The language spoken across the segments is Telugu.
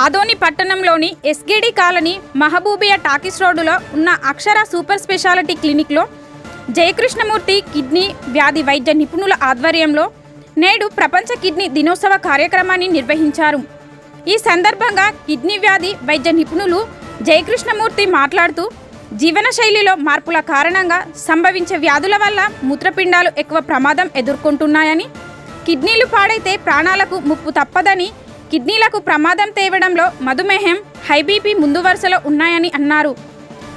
ఆదోని పట్టణంలోని ఎస్గేడి కాలనీ మహబూబియా టాకీస్ రోడ్డులో ఉన్న అక్షర సూపర్ స్పెషాలిటీ క్లినిక్లో జయకృష్ణమూర్తి కిడ్నీ వ్యాధి వైద్య నిపుణుల ఆధ్వర్యంలో నేడు ప్రపంచ కిడ్నీ దినోత్సవ కార్యక్రమాన్ని నిర్వహించారు. ఈ సందర్భంగా కిడ్నీ వ్యాధి వైద్య నిపుణులు జయకృష్ణమూర్తి మాట్లాడుతూ జీవనశైలిలో మార్పుల కారణంగా సంభవించే వ్యాధుల వల్ల మూత్రపిండాలు ఎక్కువ ప్రమాదం ఎదుర్కొంటున్నాయని కిడ్నీలు పాడైతే ప్రాణాలకు ముప్పు తప్పదని కిడ్నీలకు ప్రమాదం తేవడంలో మధుమేహం హైబీపీ ముందు వరుసలో ఉన్నాయని అన్నారు.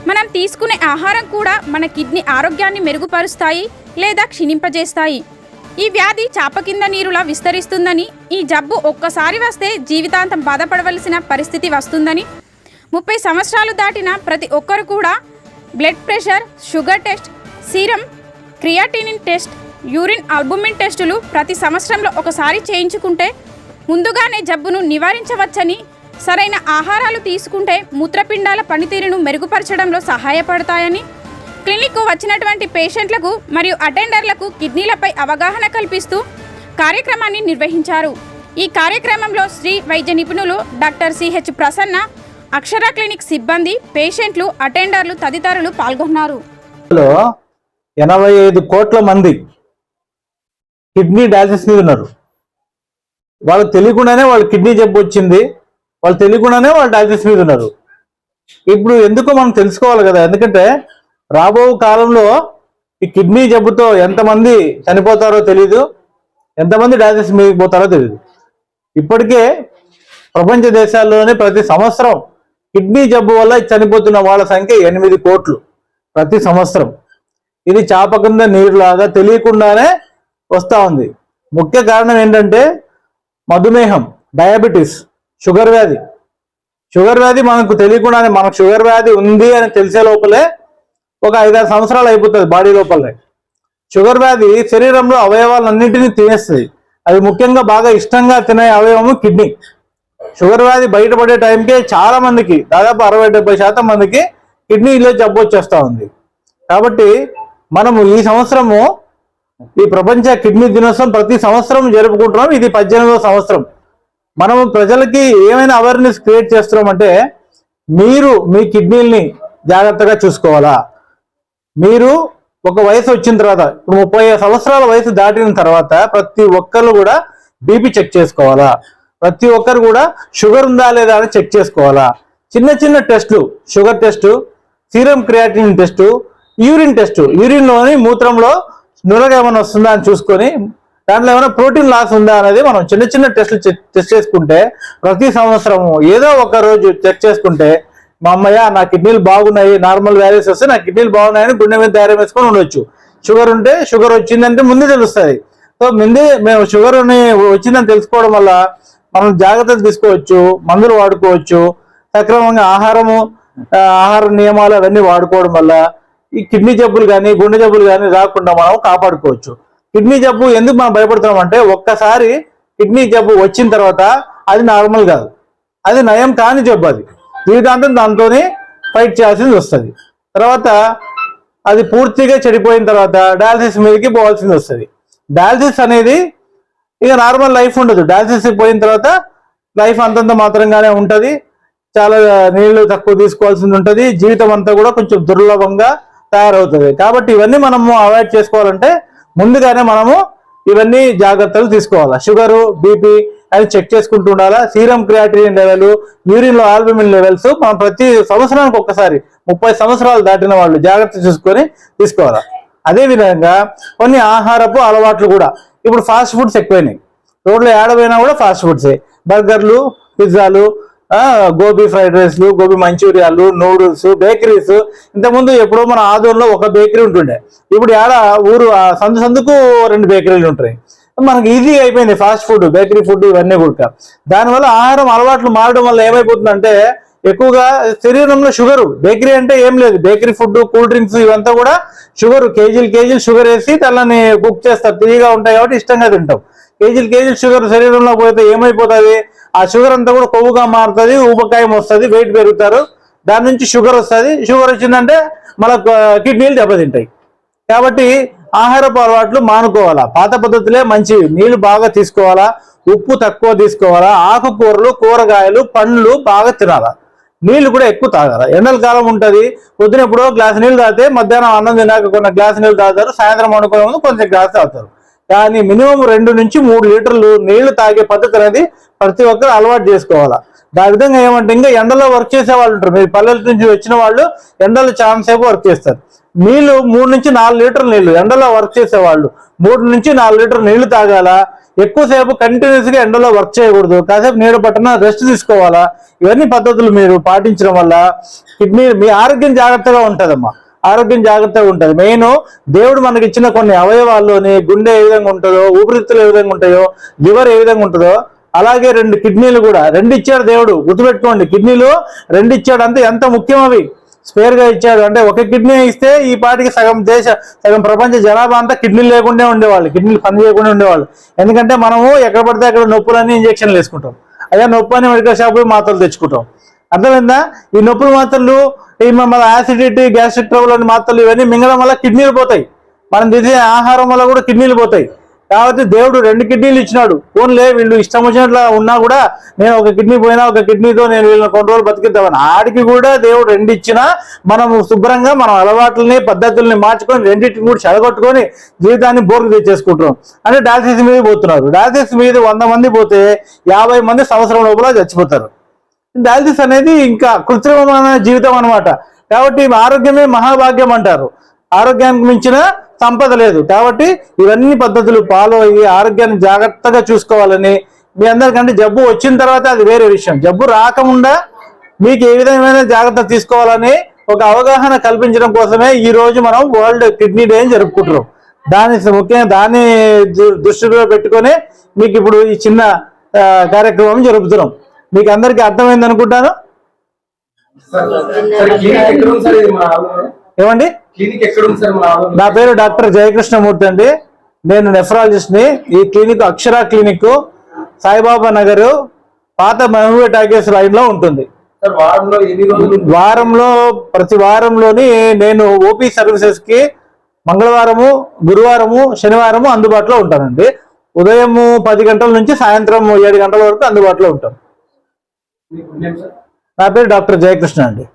మనం తీసుకునే ఆహారం కూడా మన కిడ్నీ ఆరోగ్యాన్ని మెరుగుపరుస్తాయి లేదా క్షీణింపజేస్తాయి. ఈ వ్యాధి చాప కింద నీరులా విస్తరిస్తుందని ఈ జబ్బు ఒక్కసారి వస్తే జీవితాంతం బాధపడవలసిన పరిస్థితి వస్తుందని ముప్పై సంవత్సరాలు దాటిన ప్రతి ఒక్కరు కూడా blood pressure sugar test serum creatinine test urine albumin టెస్టులు ప్రతి సంవత్సరంలో ఒకసారి చేయించుకుంటే ముందుగానే జబ్బును నివారించవచ్చని సరైన ఆహారాలు తీసుకుంటే మూత్రపిండాల పనితీరును మెరుగుపరచడంలో సహాయపడతాయని క్లినిక్కు వచ్చినటువంటి పేషెంట్లకు మరియు అటెండర్లకు కిడ్నీలపై అవగాహన కల్పిస్తూ కార్యక్రమాన్ని నిర్వహించారు. ఈ కార్యక్రమంలో శ్రీ వైద్య నిపుణులు doctor CH Prasanna Akshara clinic సిబ్బంది పేషెంట్లు అటెండర్లు తదితరులు పాల్గొన్నారు. ఎనభై ఐదు కోట్ల మంది కిడ్నీ డయాలసిస్ మీద ఉన్నారు. వాళ్ళకి తెలియకుండానే వాళ్ళు కిడ్నీ జబ్బు వచ్చింది. వాళ్ళు తెలియకుండానే వాళ్ళు డయాలసిస్ మీద ఉన్నారు. ఇప్పుడు ఎందుకో మనం తెలుసుకోవాలి కదా. ఎందుకంటే రాబో కాలంలో ఈ కిడ్నీ జబ్బుతో ఎంతమంది చనిపోతారో తెలీదు. ఎంతమంది డయాలసిస్ మీద పోతారో తెలియదు ఇప్పటికే ప్రపంచ దేశాల్లోనే ప్రతి సంవత్సరం కిడ్నీ జబ్బు వల్ల చనిపోతున్న వాళ్ళ సంఖ్య ఎనిమిది కోట్లు ప్రతి సంవత్సరం. ఇది చాప కింద నీరులాగా తెలియకుండానే వస్తూ ఉంది. ముఖ్య కారణం ఏంటంటే మధుమేహం డయాబెటీస్ షుగర్ వ్యాధి. షుగర్ వ్యాధి మనకు తెలియకుండానే మనకు షుగర్ వ్యాధి ఉంది అని తెలిసే లోపలే ఒక ఐదారు సంవత్సరాలు అయిపోతుంది బాడీ లోపలే. షుగర్ వ్యాధి శరీరంలో అవయవాలన్నింటినీ తినేస్తుంది. అది ముఖ్యంగా బాగా ఇష్టంగా తినే అవయవము కిడ్నీ. షుగర్ వ్యాధి బయటపడే టైంకే చాలా మందికి దాదాపు అరవై డెబ్బై శాతం మందికి కిడ్నీలో జబ్బు వచ్చేస్తా ఉంది. కాబట్టి మనము ఈ సంవత్సరము ఈ ప్రపంచ కిడ్నీ దినోత్సవం ప్రతి సంవత్సరం జరుపుకుంటున్నాం. ఇది పద్దెనిమిదవ సంవత్సరం. మనం ప్రజలకి ఏమైనా అవేర్నెస్ క్రియేట్ చేస్తున్నాం అంటే మీరు మీ కిడ్నీల్ని జాగ్రత్తగా చూసుకోవాలా? మీరు ఒక వయసు వచ్చిన తర్వాత ఇప్పుడు ముప్పై సంవత్సరాల వయసు దాటిన తర్వాత ప్రతి ఒక్కరు కూడా బీపీ చెక్ చేసుకోవాలా? ప్రతి ఒక్కరు కూడా షుగర్ ఉందా లేదా అని చెక్ చేసుకోవాలా? చిన్న చిన్న టెస్టులు sugar test serum creatine test urine test యూరిన్లోని మూత్రంలో నూనెగా ఏమైనా వస్తుందా అని చూసుకొని దాంట్లో ఏమైనా ప్రోటీన్ లాస్ ఉందా అనేది మనం చిన్న చిన్న టెస్ట్లు టెస్ట్ చేసుకుంటే ప్రతి సంవత్సరము ఏదో ఒక రోజు చెక్ చేసుకుంటే మా అమ్మయ్య నా కిడ్నీలు బాగున్నాయి నార్మల్ వ్యాలీస్ వస్తే నా కిడ్నీలు బాగున్నాయని గుండె మీద ధైర్యం వేసుకొని ఉండొచ్చు. షుగర్ ఉంటే షుగర్ వచ్చిందంటే ముందే తెలుస్తుంది. సో ముందే మేము షుగర్ని వచ్చిందని తెలుసుకోవడం వల్ల మనం జాగ్రత్తలు తీసుకోవచ్చు మందులు వాడుకోవచ్చు సక్రమంగా ఆహారము ఆహార నియమాలు అవన్నీ వాడుకోవడం వల్ల ఈ కిడ్నీ జబ్బులు కానీ గుండె జబ్బులు కానీ రాకుండా మనం కాపాడుకోవచ్చు. కిడ్నీ జబ్బు ఎందుకు మనం భయపడుతున్నాం అంటే ఒక్కసారి కిడ్నీ జబ్బు వచ్చిన తర్వాత అది నార్మల్ కాదు. అది నయం కాని జబ్బు అది. జీవితాంతం దాంతోనే ఫైట్ చేయాల్సింది వస్తుంది. తర్వాత అది పూర్తిగా చెడిపోయిన తర్వాత డయాలసిస్ మీదకి పోవాల్సింది వస్తుంది. డయాలసిస్ అనేది ఇక నార్మల్ లైఫ్ ఉండదు. డయాలసిస్ పోయిన తర్వాత లైఫ్ అంతంత మాత్రంగానే ఉంటుంది. చాలా నీళ్ళు తక్కువ తీసుకోవాల్సింది ఉంటుంది. జీవితం అంతా కూడా కొంచెం దుర్లభంగా తయారవుతుంది. కాబట్టి ఇవన్నీ మనము అవాయిడ్ చేసుకోవాలంటే ముందుగానే మనము ఇవన్నీ జాగ్రత్తలు తీసుకోవాలా. షుగరు బీపీ అది చెక్ చేసుకుంటూ ఉండాలా. సీరం క్రియాటిన్ లెవెల్ యూరిన్లో ఆల్బమిన్ లెవెల్స్ మనం ప్రతి సంవత్సరానికి ఒక్కసారి ముప్పై సంవత్సరాలు దాటిన వాళ్ళు జాగ్రత్త చూసుకొని తీసుకోవాలా. అదేవిధంగా కొన్ని ఆహారపు అలవాట్లు కూడా. ఇప్పుడు ఫాస్ట్ ఫుడ్స్ ఎక్కువైనాయి. రోడ్లో ఏడపోయినా కూడా ఫాస్ట్ ఫుడ్సే బర్గర్లు పిజ్జాలు గోబీ ఫ్రైడ్ రైస్లు గోబీ మంచూరియాలు నూడిల్స్ బేకరీస్. ఇంతకుముందు ఎప్పుడో మన ఆదూరులో ఒక బేకరీ ఉంటుండే. ఇప్పుడు ఏడ ఊరు ఆ సందు సందుకు రెండు బేకరీలు ఉంటాయి. మనకి ఈజీ అయిపోయింది ఫాస్ట్ ఫుడ్ బేకరీ ఫుడ్ ఇవన్నీ కూడా. దానివల్ల ఆహారం అలవాట్లు మారడం వల్ల ఏమైపోతుందంటే ఎక్కువగా శరీరంలో షుగర్ బేకరీ అంటే ఏం లేదు. బేకరీ ఫుడ్ కూల్ డ్రింక్స్ ఇవంతా కూడా షుగర్ కేజీలు కేజీలు షుగర్ వేసి తెల్లని కుక్ చేస్తారు. తిరిగిగా ఉంటాయి కాబట్టి ఇష్టంగా తింటాం. కేజీలు కేజీలు షుగర్ శరీరంలో పోతే ఏమైపోతుంది? ఆ షుగర్ అంతా కూడా కొవ్వుగా మారుతుంది ఊబకాయం వస్తుంది వెయిట్ పెరుగుతారు. దాని నుంచి షుగర్ వస్తుంది. షుగర్ వచ్చిందంటే మన కిడ్నీలు దెబ్బతింటాయి. కాబట్టి ఆహారపు అలవాట్లు మానుకోవాలా? పాత పద్ధతులే మంచివి. నీళ్ళు బాగా తీసుకోవాలా? ఉప్పు తక్కువ తీసుకోవాలా? ఆకుకూరలు కూరగాయలు పండ్లు బాగా తినాలా? నీళ్ళు కూడా ఎక్కువ తాగాలి. ఎండల కాలం ఉంటుంది. పొద్దున ఎప్పుడో గ్లాస్ నీళ్ళు తాగితే మధ్యాహ్నం అన్నం తినాక కొన్ని గ్లాస్ నీళ్ళు తాగుతారు. సాయంత్రం వండుకునే ముందు కొంచెం గ్లాస్ తాగుతారు. కానీ మినిమం రెండు నుంచి మూడు లీటర్లు నీళ్ళు తాగే పద్ధతి అనేది ప్రతి ఒక్కరు అలవాటు చేసుకోవాలా. దాని విధంగా ఏమంటే ఇంకా ఎండలో వర్క్ చేసే వాళ్ళు ఉంటారు. మీరు పల్లెల నుంచి వచ్చిన వాళ్ళు ఎండలో చాలా సేపు వర్క్ చేస్తారు. నీళ్ళు మూడు నుంచి నాలుగు లీటర్ల నీళ్ళు ఎండలో వర్క్ చేసే వాళ్ళు మూడు నుంచి నాలుగు లీటర్ల నీళ్ళు తాగాల? ఎక్కువసేపు కంటిన్యూస్గా ఎండలో వర్క్ చేయకూడదు. కాసేపు నీడ పట్టణ రెస్ట్ తీసుకోవాలా? ఇవన్నీ పద్ధతులు మీరు పాటించడం వల్ల కిడ్నీ మీ ఆరోగ్యం జాగ్రత్తగా ఉంటుందమ్మా. ఆరోగ్యం జాగ్రత్తగా ఉంటుంది. మెయిన్ దేవుడు మనకి ఇచ్చిన కొన్ని అవయవాల్లోని గుండె ఏ విధంగా ఉంటుందో ఊపిరితిత్తులు ఏ విధంగా ఉంటాయో లివర్ ఏ విధంగా ఉంటుందో అలాగే రెండు కిడ్నీలు కూడా. రెండు ఇచ్చాడు దేవుడు. గుర్తుపెట్టుకోండి. కిడ్నీలు రెండు ఇచ్చాడు అంతే ఎంత ముఖ్యం అవి? స్పేర్గా ఇచ్చాడు. అంటే ఒక కిడ్నీ ఇస్తే ఈ పాటికి సగం దేశ సగం ప్రపంచ జనాభా అంతా కిడ్నీలు లేకుండా ఉండేవాళ్ళు. కిడ్నీలు పని చేయకుండా ఉండేవాళ్ళు. ఎందుకంటే మనము ఎక్కడ పడితే అక్కడ నొప్పులన్నీ ఇంజక్షన్లు వేసుకుంటాం. అయ్యా నొప్పి అని మెడికల్ షాపులు మాత్రలు తెచ్చుకుంటాం. అర్థమైందా? ఈ నొప్పులు మాత్రలు ఈ మన యాసిడిటీ గ్యాస్ట్రిక్ ట్రబుల్ అని మాత్రలు ఇవన్నీ మింగడం వల్ల కిడ్నీలు పోతాయి. మనం తినే ఆహారం వల్ల కూడా కిడ్నీలు పోతాయి. కాబట్టి దేవుడు రెండు కిడ్నీలు ఇచ్చినాడు. ఓన్లే వీళ్ళు ఇష్టం వచ్చినట్లా ఉన్నా కూడా నేను ఒక కిడ్నీ పోయినా ఒక కిడ్నీతో నేను వీళ్ళని కొన్ని రోజులు బతికిద్దామని. ఆడికి కూడా దేవుడు రెండు ఇచ్చినా మనం శుభ్రంగా మనం అలవాట్లని పద్ధతుల్ని మార్చుకొని రెండింటిని కూడా చెడగొట్టుకొని జీవితాన్ని బోర్కు తెచ్చేసుకుంటున్నాం అంటే డయాలసిస్ మీద పోతున్నారు. డయాలసిస్ మీద వంద మంది పోతే యాభై మంది సంవత్సరం లోపల చచ్చిపోతారు. డయాలసిస్ అనేది ఇంకా కృత్రిమమైన జీవితం అన్నమాట. కాబట్టి ఆరోగ్యమే మహాభాగ్యం అంటారు. ఆరోగ్యానికి మించిన సంపద లేదు కాబట్టి ఇవన్నీ పద్ధతులు ఫాలో అయ్యి ఆరోగ్యాన్ని జాగ్రత్తగా చూసుకోవాలని మీ అందరికంటే జబ్బు వచ్చిన తర్వాత అది వేరే విషయం జబ్బు రాకుండా మీకు ఏ విధమైన జాగ్రత్త తీసుకోవాలని ఒక అవగాహన కల్పించడం కోసమే ఈ రోజు మనం వరల్డ్ కిడ్నీ డే అని జరుపుకుంటున్నాం దాని ముఖ్యంగా దాన్ని దు- దృష్టిలో పెట్టుకొని మీకు ఇప్పుడు ఈ చిన్న కార్యక్రమం జరుపుతున్నాం మీకు అందరికీ అర్థమైంది అనుకుంటాను ఏమండి? నా పేరు డాక్టర్ జయకృష్ణమూర్తి అండి. నేను నెఫ్రాలజిస్ట్ని ఈ క్లినిక్ అక్షర క్లినిక్ సాయిబాబా నగర్ పాత మహబూబా టాకీస్ లైన్లో ఉంటుంది? వారంలో ప్రతి వారంలోని నేను ఓపీ సర్వీసెస్కి మంగళవారము గురువారము శనివారము అందుబాటులో ఉంటానండి. ఉదయము పది గంటల నుంచి సాయంత్రం ఏడు గంటల వరకు అందుబాటులో ఉంటాం. నా పేరు డాక్టర్ జయకృష్ణ అండి.